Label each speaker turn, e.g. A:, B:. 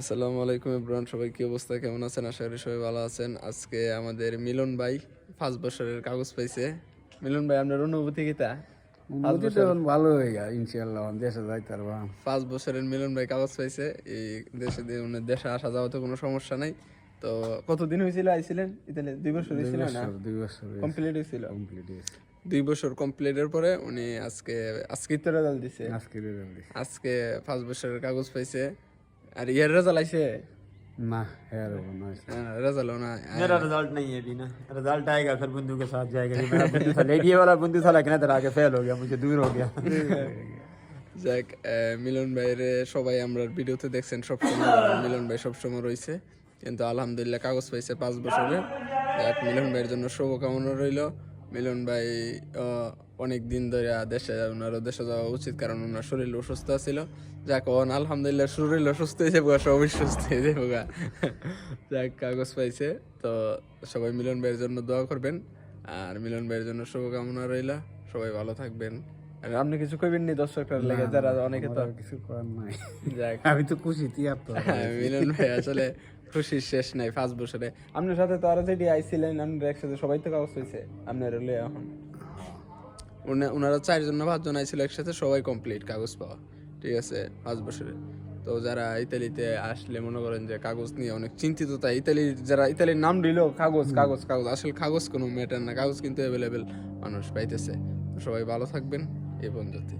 A: আসসালামু আলাইকুম ইব্রান সবাই কি অবস্থা? কেমন আছেন? আশা করি সবাই ভালো আছেন। আজকে আমাদের মিলন ভাই পাঁচ বছরের কাগজ পাইছে। মিলন ভাই আপনার অনুভূতি কিতা
B: ভালো হয়ে গেল ইনশাল্লাহ দেশে যাইতে পারব
A: পাঁচ বছরের মিলন ভাই কাগজ পাইছে। এই দেশে দিয়ে দেশে আসা কোনো সমস্যা নাই। তো কতদিন হয়েছিল আইছিলেন? ইতালি দুই বছর হয়েছিল না?
B: দুই বছর
A: কমপ্লিট হয়েছিল
B: কমপ্লিট
A: দুই বছর কমপ্লিটের পরে উনি আজকে আজকে তো রেজাল্ট দিছে।
B: আজকে রেজাল্ট দিছে।
A: আজকে পাঁচ বছরের কাগজ পাইছে। আর ইয়ার রেজাল্ট আইছে
B: না হ্যাঁ রে বোন, হয়েছে।
A: রেজাল্ট না
C: मेरा रिजल्ट नहीं है अभी ना रिजल्ट आएगा फिर बंधु के साथ जाएगा ये मेरा बंधु था लेडी वाला बंधु था लेकिन इधर आके फेल हो गया मुझे दूर हो गया
A: যাক আহ, মিলন ভাইয়ের সবাই আমরা ভিডিওতে দেখছেন সবসময় মিলন ভাই সবসময় রয়েছে কিন্তু আলহামদুলিল্লাহ কাগজ পাইছে পাঁচ বছরে যাক মিলন ভাইয়ের জন্য শুভকামনা রইল মিলন ভাই অনেক দিন ধরে দেশে ওনারও দেশে যাওয়া উচিত কারণ ওনার শরীর অসুস্থ ছিল। যাক ওন আলহামদুলিল্লাহ শরীর অসুস্থ হয়ে যাব সবাই সুস্থ হয়ে যাব গা। যাক কাগজ পাইছে তো সবাই মিলন ভাইয়ের জন্য দোয়া করবেন আর মিলন ভাইয়ের জন্য শুভকামনা রইল। সবাই ভালো থাকবেন। আর আপনি কিছু কইবেন নি দর্শকটার লেগে? যারা অনেকে তো
B: কিছু করার নাই।
A: যাক।
B: আমি তো খুশি তিয়ার তো
A: হ্যাঁ, মিলন ভাই আসলে খুশির শেষ নাই পাঁচ বছরে। আপনার সাথে তো আরও যেটি আইছিলেন আপনার একসাথে সবাই তো কাগজ হয়েছে আপনার হলে এখন। ওনারা চারজন না পাঁচজন আইছিল একসাথে সবাই কমপ্লিট কাগজ পাওয়া ঠিক আছে পাঁচ বছরে। তো যারা ইতালিতে আসলে মনে করেন যে কাগজ নিয়ে অনেক চিন্তিত তাই ইতালি যারা ইতালির নাম দিল কাগজ কাগজ কাগজ আসলে কাগজ কোনো ম্যাটার না কাগজ কিন্তু অ্যাভেলেবেল মানুষ পাইতেছে। সবাই ভালো থাকবেন এই পর্যন্ত